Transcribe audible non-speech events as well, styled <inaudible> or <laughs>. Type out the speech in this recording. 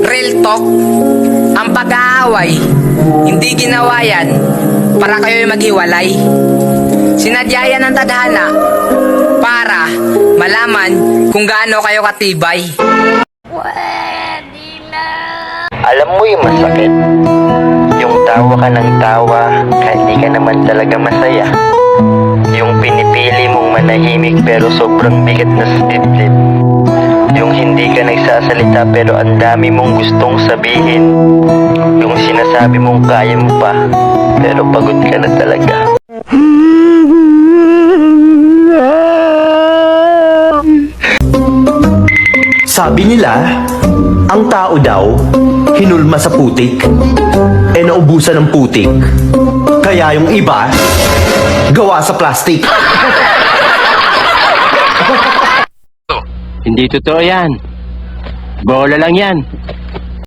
Real talk, ang pag-aaway, hindi ginawa yan para kayo maghiwalay. Sinadya yan ng tadhana para malaman kung gaano kayo katibay. Alam mo yung masakit? Yung tawa ka ng tawa kahit di ka naman talaga masaya. Yung pinipili mong manahimik pero sobrang bigat na sa dibdib. Hindi ka nagsasalita pero ang dami mong gustong sabihin. Yung sinasabi mong kaya mo pa pero pagod ka na talaga. Sabi nila, ang tao daw, hinulma sa putik. E naubusan ng putik. Kaya yung iba, gawa sa plastic. <laughs> Hindi totoo yan. Bola lang yan.